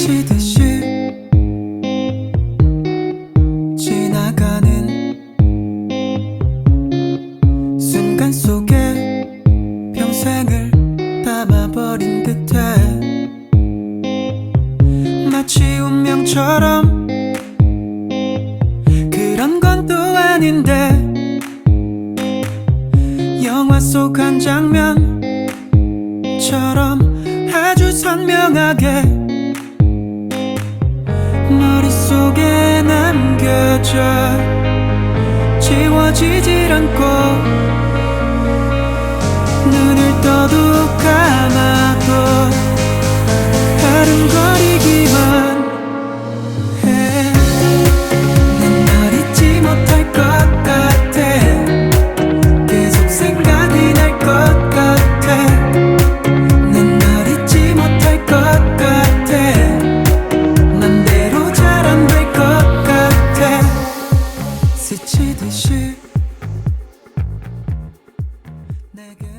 스치듯이 지나가는 순간 속에 평생을 담아버린 듯해. 마치 운명처럼 그런 건 또 아닌데. 영화 속 한 장면처럼 아주 선명하게 지워지질 않고 내리듯이 내게